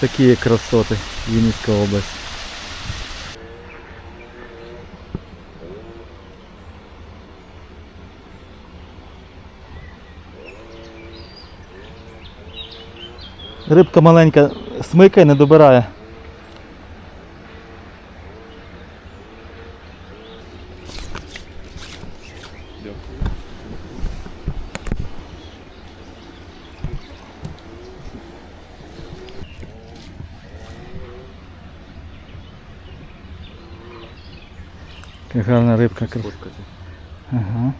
Такі красоти, Вінницька область. Рибка маленька смикає, не добирає. Гарна рибка. Ага.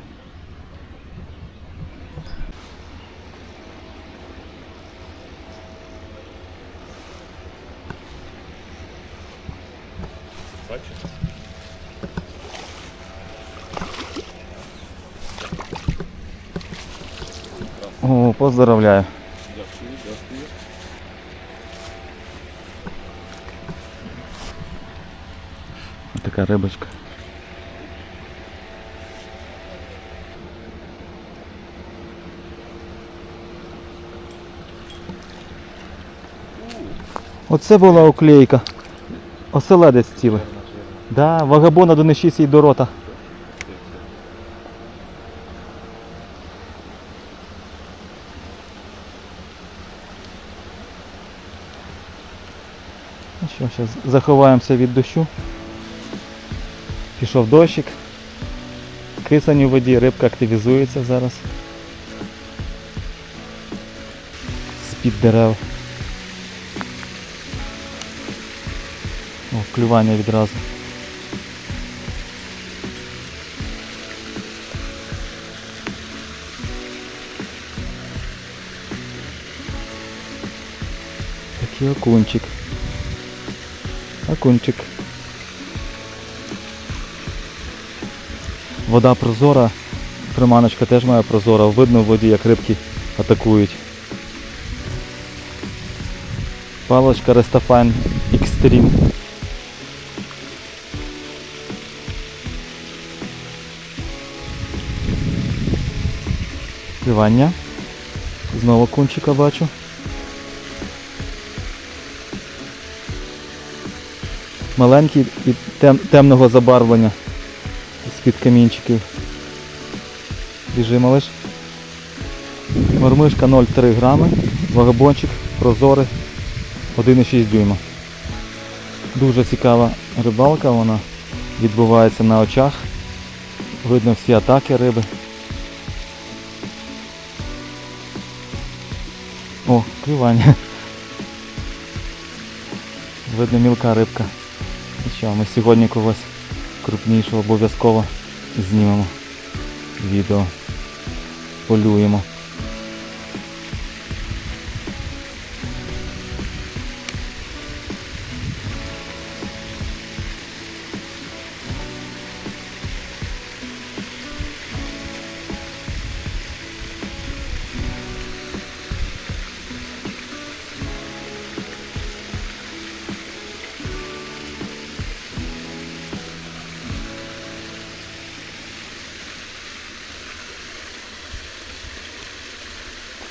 О, поздравляю. Ось така рибочка. Оце була уклейка. Оселедець цілий. Да, вагабона до нещисті до рота. Ну що, зараз заховаємося від дощу. Пішов дощик. Кисань у воді, рибка активізується зараз. З-під дерев. О, клювання відразу. Такий окунчик. Окунчик. Вода прозора, приманочка теж має прозора, видно в воді, як рибки атакують. Палочка Restafine Extreme. Клювання. Знову кунчика бачу. Маленький і тем, темного забарвлення з-під камінчиків. Біжи, малиш. Мормишка 0,3 грами, вагабончик прозорий 1,6 дюйма. Дуже цікава рибалка, вона відбувається на очах. Видно всі атаки риби. О, клювання. Видно мілка рибка. І що, ми сьогодні когось крупнішого обов'язково знімемо відео. Полюємо.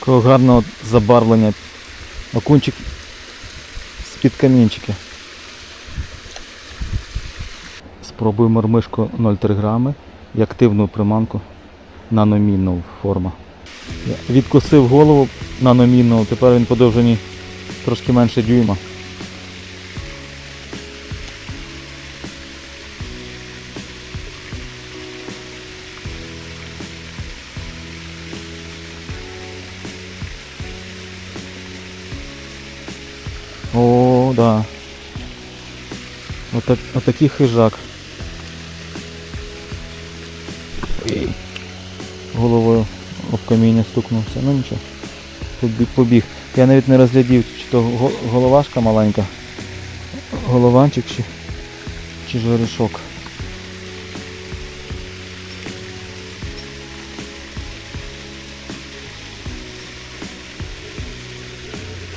Такого гарного забарвлення. Окунчик з-під камінчики. Спробую мормишку 0,3 грами і активну приманку наномінну форма. Відкусив голову наномінну, тепер він подовжені трошки менше дюйма. Да. Отак, отакий хижак. Головою об каміння стукнувся. Ну нічого. Побіг. Я навіть не розглядів, чи то головашка маленька. Голованчик чи, чи жерешок.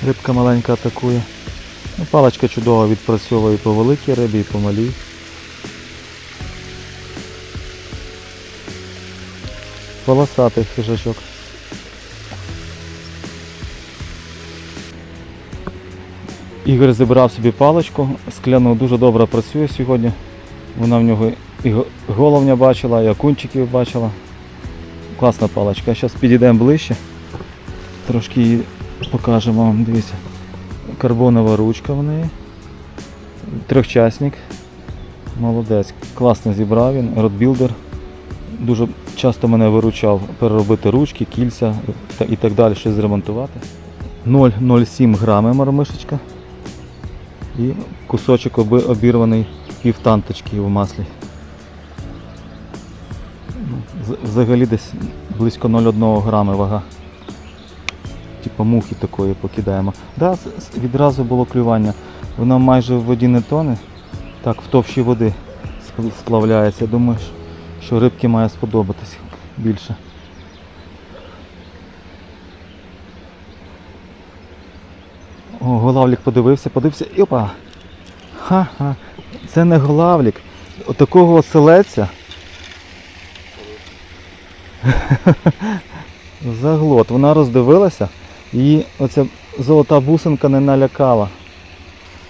Рибка маленька атакує. Ну, чудово відпрацьовує по великій рибі, і по малій. Полосатий хижачок. Ігор зібрав собі паличку, скляну дуже добре працює сьогодні. Вона в нього і головня бачила, і окунчиків бачила. Класна паличка. Зараз підійдемо ближче. Трошки її покажемо вам. Дивіться. Карбонова ручка в неї. Трьохчасник. Молодець. Класно зібрав він, родбілдер. Дуже часто мене виручав переробити ручки, кільця і так далі, щось зремонтувати. 0,07 грами мармишечка. І кусочок обірваний півтанточки в маслі. Ну, Взагалі десь близько 0,1 грами вага. Типу мухи такої покидаємо. Да, відразу було клювання. Воно майже в воді не тоне. Так, в товщі води сплавляється. Думаю, що- рибки має сподобатись більше. О, голавлік подивився, подивився. І опа! Ха-ха! Це не голавлік. Отакого оселеця. Заглот. Вона роздивилася і оця золота бусинка не налякала.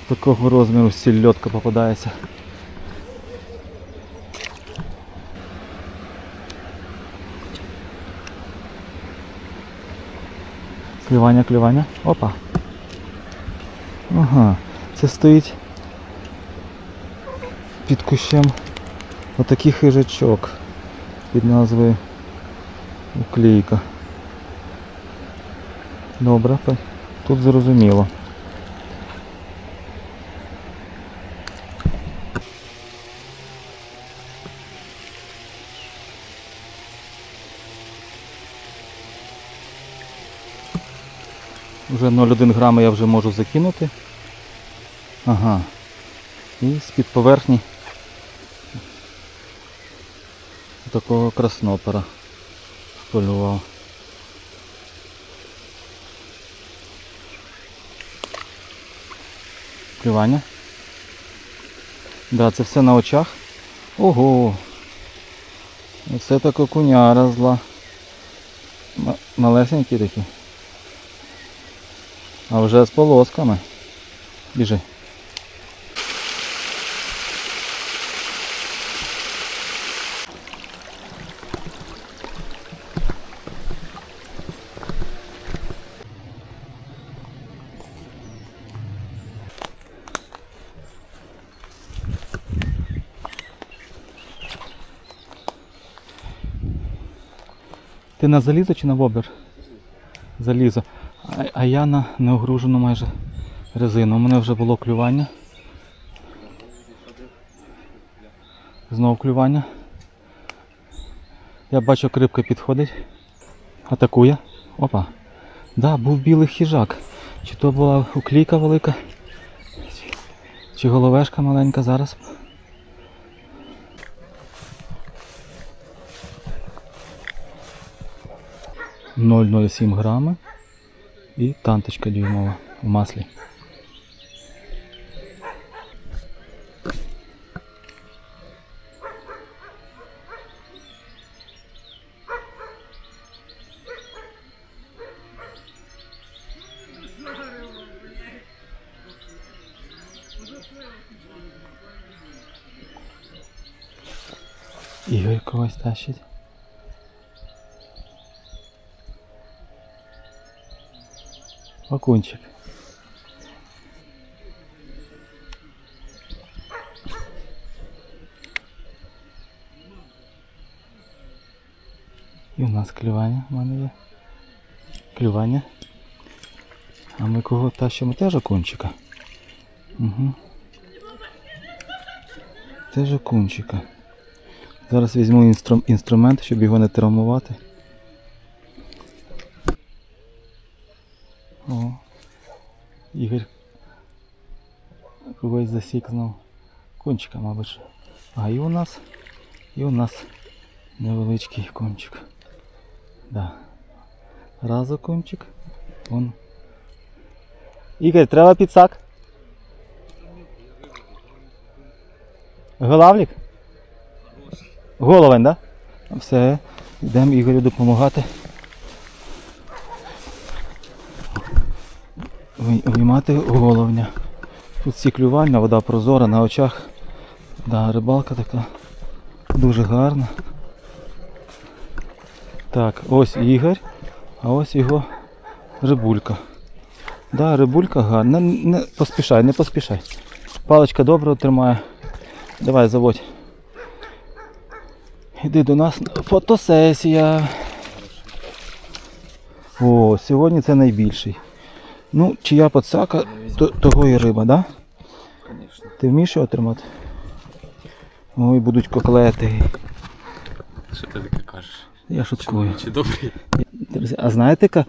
Такого розміру сільотка попадається. Клювання, клювання. Опа. Ага. Це стоїть під кущем отакий хижачок під назвою Уклейка. Добре, тут зрозуміло. Вже 0,1 грами я вже можу закинути. Ага. І з-під поверхні такого краснопера полював. Клювання. Да, це все на очах. Ого! Оце так окуняра зла. Малесенькі такі. А вже з полосками. Біжи. Ти на залізо чи на вобер? Залізо. А, а я на неогружену майже резину. У мене вже було клювання. Знову клювання. Я бачу, крипка підходить. Атакує. Опа. Да, був білий хижак. Чи то була уклійка велика, чи- головешка маленька зараз. – 0,07 грами і танточка дюймова в маслі. Ігор когось тащить. Окунчик. І у нас клювання в мене є. Клювання. А ми кого тащимо теж окунчика. Угу. Теж окунчика. Зараз візьму інстру... інструмент, щоб його не травмувати. Когось засік знов. Кончика, мабуть. А і у нас, і у нас невеличкий кончик. Да. Раз окунчик. Вон. Ігор, треба підсак. Голавлік? Головень, так? Да? Все, йдемо Ігорю допомагати. Ви- Виймати головня. Тут всі вода прозора на очах. Да, рибалка така дуже гарна. Так, ось Ігор, а ось його рибулька. Да, рибулька гарна. Не, не поспішай, не поспішай. Паличка добре тримає. Давай, заводь. Іди до нас. Фотосесія. О, сьогодні це найбільший. Ну, чия подсака, то, того і риба, да? Конечно. Ти вмієш його тримати? Ой, будуть коклети. Що ти таке кажеш? Я шуткую. Чи добрий? Друзі, а знаєте, яка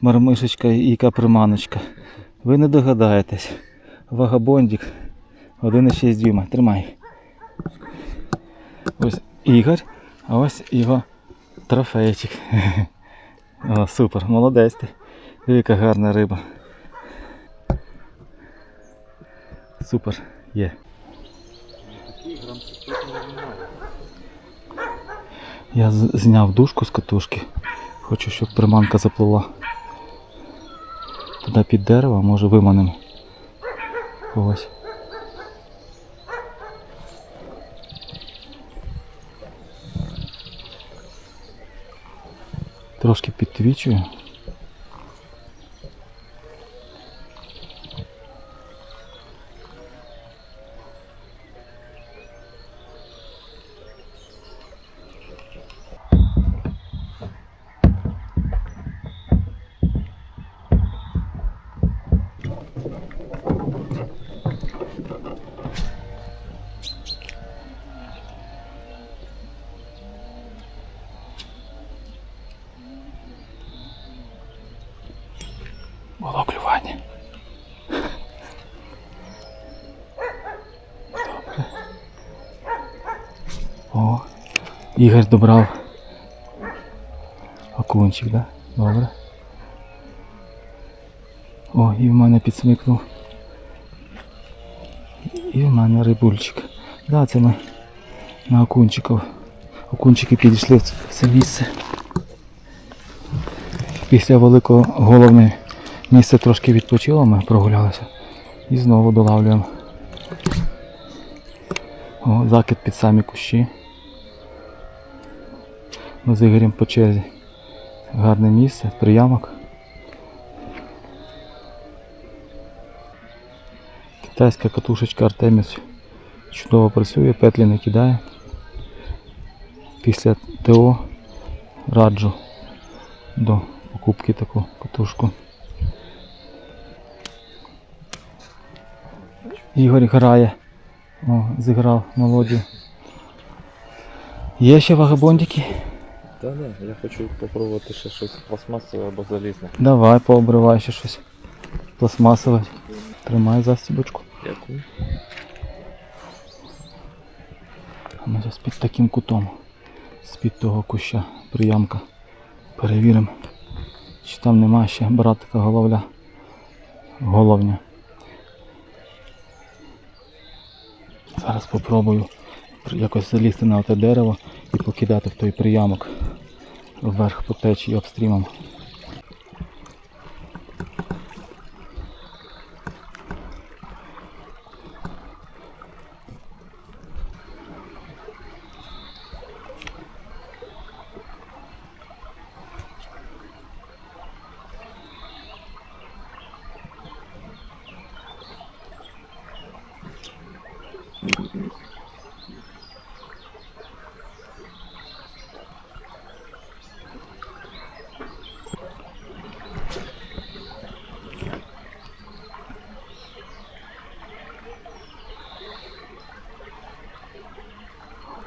мармишечка і яка приманочка? Ви не догадаєтесь. Вагабондик 1,6 дюйма. Тримай. Ось Ігор, а ось його трофейчик. О, супер, молодець ти. Яка гарна риба. Супер, є. Я зняв дужку з катушки. Хочу, щоб приманка заплила. Туди під дерево, може виманемо. Ось. Трошки підтвічую. О, Ігор добрав окунчик, да? Добре. О, і в мене підсмикнув. І в мене рибульчик. Да, це ми на окунчиків. Окунчики підійшли в це- місце. Після великого головне місце трошки відпочило, ми прогулялися і знову долавлюємо. О, закид під самі кущі. Ми з Ігорем по черзі. Гарне місце, приямок. Китайська катушечка Артеміс чудово працює, петлі не кидає. Після ТО раджу до покупки таку катушку. Ігор грає. О, зіграв мелодію. Є ще вагабондики? Та не, я хочу попробувати ще щось пластмасове або залізне. Давай, пообривай ще щось. Пластмасове. Тримай застібочку. Дякую. А ми зараз під таким кутом. З-під того куща приямка. Перевіримо. Чи там нема ще братика головля. Головня. Зараз спробую якось залізти на те дерево і покидати в той приямок вверх по течії обстрімом.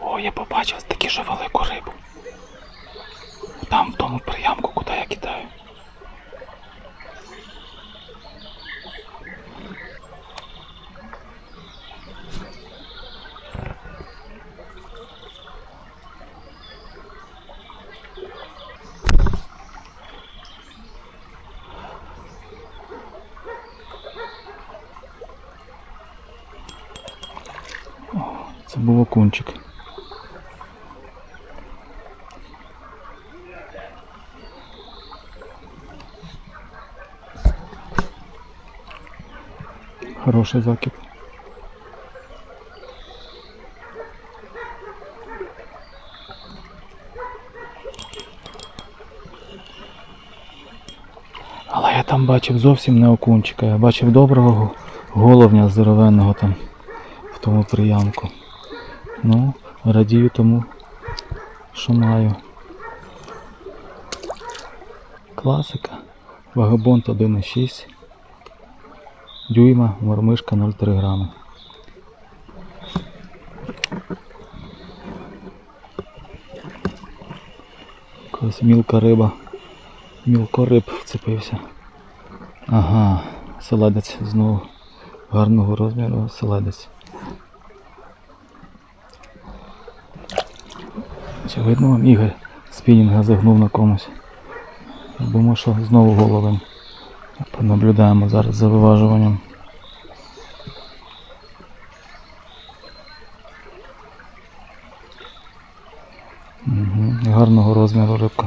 О, я побачив таки же велику рибу. Там в тому приямку, куди я кидаю. Це був окунчик. Хороший закид. Але я там бачив зовсім не окунчика, я бачив доброго головня здоровенного там в тому приямку. Ну, радію тому, що маю. Класика. Вагабонт 1,6. Дюйма, мормишка 0,3 грами. Якась мілка риба. Мілкориб вцепився. Ага, селедець знову гарного розміру селедець. Чи видно вам Ігор спінінга загнув на комусь? Думаю, що знову головень. Понаблюдаємо зараз за виважуванням. Угу. Гарного розміру рибка.